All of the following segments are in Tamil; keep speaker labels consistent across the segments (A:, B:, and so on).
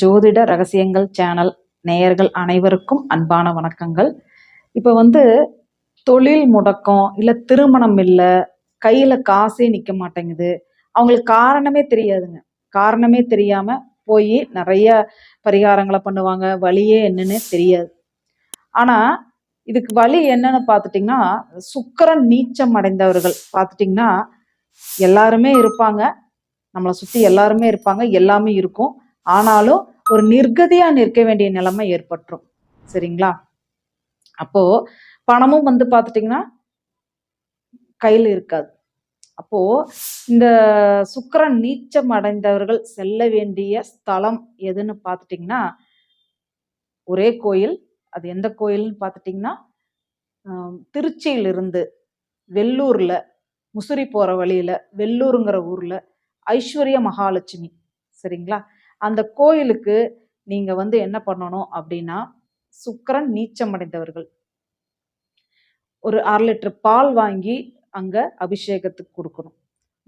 A: ஜோதிட ரகசியங்கள் சேனல் நேயர்கள் அனைவருக்கும் அன்பான வணக்கங்கள். இப்போ வந்து தொழில் முடக்கம் இல்லை திருமணம் இல்லை கையில் காசே நிற்க மாட்டேங்குது. அவங்களுக்கு காரணமே தெரியாதுங்க. காரணமே தெரியாமல் போய் நிறைய பரிகாரங்களை பண்ணுவாங்க. வழியே என்னன்னு தெரியாது. ஆனால் இதுக்கு வழி என்னன்னு பார்த்துட்டிங்கன்னா சுக்கரன் நீச்சம் அடைந்தவர்கள் பார்த்துட்டிங்கன்னா எல்லாருமே இருப்பாங்க. நம்மளை சுற்றி எல்லாருமே இருப்பாங்க. எல்லாமே இருக்கும். ஆனாலும் ஒரு நிர்கதியா நிற்க வேண்டிய நிலைமை ஏற்பட்டுரும். சரிங்களா? அப்போ பணமும் வந்து பார்த்துட்டிங்கன்னா கையில் இருக்காது. அப்போ இந்த சுக்கரன் நீச்சம் அடைந்தவர்கள் செல்ல வேண்டிய ஸ்தலம் எதுன்னு பார்த்துட்டிங்கன்னா ஒரே கோயில். அது எந்த கோயில்னு பார்த்துட்டிங்கன்னா திருச்சியிலிருந்து வெள்ளூர்ல முசிறி போற வழியில வெள்ளூருங்கிற ஊர்ல ஐஸ்வர்ய மகாலட்சுமி. சரிங்களா? அந்த கோயிலுக்கு நீங்க வந்து என்ன பண்ணணும் அப்படின்னா சுக்கிரன் நீச்சம் அடைந்தவர்கள் ஒரு அரை லிட்டர் பால் வாங்கி அங்க அபிஷேகத்துக்கு கொடுக்கணும்.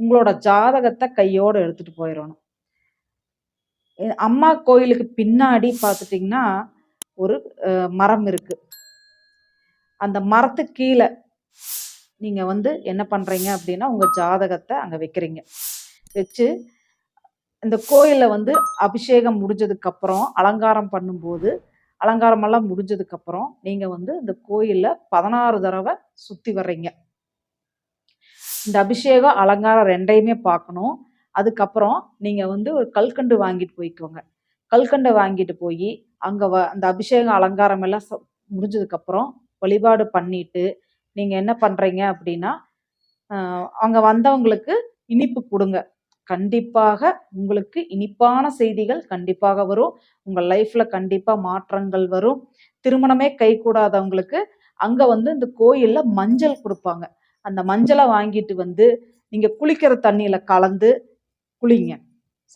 A: உங்களோட ஜாதகத்தை கையோடு எடுத்துட்டு போயிடணும். அம்மா கோயிலுக்கு பின்னாடி பார்த்துட்டிங்கன்னா ஒரு மரம் இருக்கு. அந்த மரத்துக்கு கீழே நீங்கள் வந்து என்ன பண்ணுறீங்க அப்படின்னா உங்கள் ஜாதகத்தை அங்கே வைக்கிறீங்க. வச்சு இந்த கோயிலில் வந்து அபிஷேகம் முடிஞ்சதுக்கப்புறம் அலங்காரம் பண்ணும்போது அலங்காரமெல்லாம் முடிஞ்சதுக்கப்புறம் நீங்கள் வந்து இந்த கோயிலில் பதினாறு தடவை சுற்றி வர்றீங்க. இந்த அபிஷேகம் அலங்காரம் ரெண்டையுமே பார்க்கணும். அதுக்கப்புறம் நீங்கள் வந்து ஒரு கல்கண்டு வாங்கிட்டு போய்க்கோங்க. கல்கண்டை வாங்கிட்டு போய் அங்கே வ அந்த அபிஷேகம் அலங்காரம் எல்லாம் ச- வழிபாடு பண்ணிட்டு நீங்கள் என்ன பண்ணுறீங்க அப்படின்னா அங்கே வந்தவங்களுக்கு இனிப்பு கொடுங்க. கண்டிப்பாக உங்களுக்கு இனிப்பான செய்திகள் கண்டிப்பாக வரும். உங்கள் லைஃப்ல கண்டிப்பாக மாற்றங்கள் வரும். திருமணமே கைகூடாதவங்களுக்கு அங்கே வந்து இந்த கோயிலில் மஞ்சள் கொடுப்பாங்க. அந்த மஞ்சளை வாங்கிட்டு வந்து நீங்கள் குளிக்கிற தண்ணியில் கலந்து குளிங்க.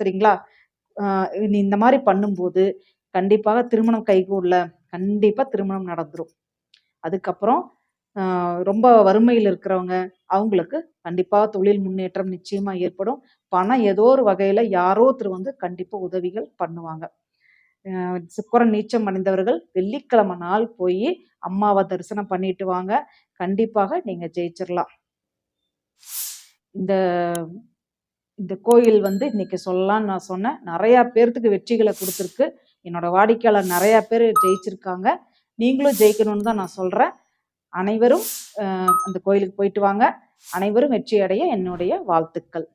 A: சரிங்களா? இந்த மாதிரி பண்ணும்போது கண்டிப்பாக திருமணம் கைகூடல கண்டிப்பாக திருமணம் நடந்துடும் அதுக்கப்புறம் ரொம்ப வறுமையில் இருக்கிறவங்க அவங்களுக்கு கண்டிப்பாக தொழில் முன்னேற்றம் நிச்சயமாக ஏற்படும். பணம் ஏதோ ஒரு வகையில யாரோ ஒருத்தர் வந்து கண்டிப்பா உதவிகள் பண்ணுவாங்க. ஆஹ் நீச்சம் அடைந்தவர்கள் வெள்ளிக்கிழமை நாள் போய் அம்மாவை தரிசனம் பண்ணிட்டு வாங்க. கண்டிப்பாக நீங்க ஜெயிச்சிடலாம் இந்த இந்த கோயில் வந்து இன்னைக்கு சொல்லலாம்னு நான் சொன்னேன். நிறைய பேர்த்துக்கு வெற்றிகளை கொடுத்துருக்கு. என்னோட வாடிக்கையாளர் நிறைய பேர் ஜெயிச்சிருக்காங்க. நீங்களும் ஜெயிக்கணும்னு தான் நான் சொல்றேன். அனைவரும் அந்த கோயிலுக்கு போயிட்டு வாங்க. அனைவரும் வெற்றி அடைய என்னுடைய வாழ்த்துக்கள்.